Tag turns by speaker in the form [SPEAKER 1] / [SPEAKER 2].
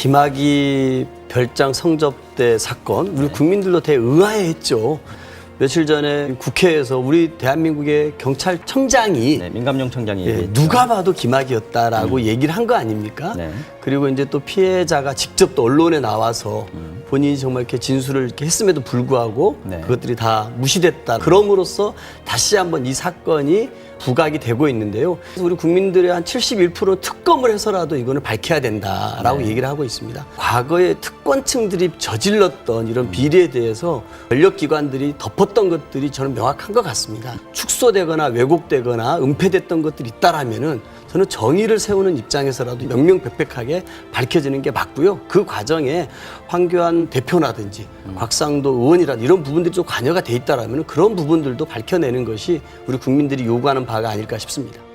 [SPEAKER 1] 김학의 별장 성접대 사건 우리 국민들도 되게 의아해했죠. 며칠 전에 국회에서 우리 대한민국의 경찰청장이
[SPEAKER 2] 네, 민감용청장이
[SPEAKER 1] 예,
[SPEAKER 2] 얘기했죠.
[SPEAKER 1] 누가 봐도 김학이었다라고 얘기를 한 거 아닙니까?
[SPEAKER 2] 네.
[SPEAKER 1] 그리고 이제 또 피해자가 직접 또 언론에 나와서 본인이 정말 이렇게 진술을 이렇게 했음에도 불구하고
[SPEAKER 2] 네.
[SPEAKER 1] 그것들이 다 무시됐다. 그럼으로써 다시 한번 이 사건이 부각이 되고 있는데요. 그래서 우리 국민들의 한 71% 특검을 해서라도 이거는 밝혀야 된다라고
[SPEAKER 2] 네.
[SPEAKER 1] 얘기를 하고 있습니다. 과거에 특권층들이 저질렀던 이런 비리에 대해서 권력기관들이 덮었던 것들이 저는 명확한 것 같습니다. 축소되거나 왜곡되거나 은폐됐던 것들이 있다라면은 저는 정의를 세우는 입장에서라도 명명백백하게 밝혀지는 게 맞고요. 그 과정에 황교안 대표라든지 곽상도 의원이라든지 이런 부분들이 좀 관여가 돼 있다라면 그런 부분들도 밝혀내는 것이 우리 국민들이 요구하는 바가 아닐까 싶습니다.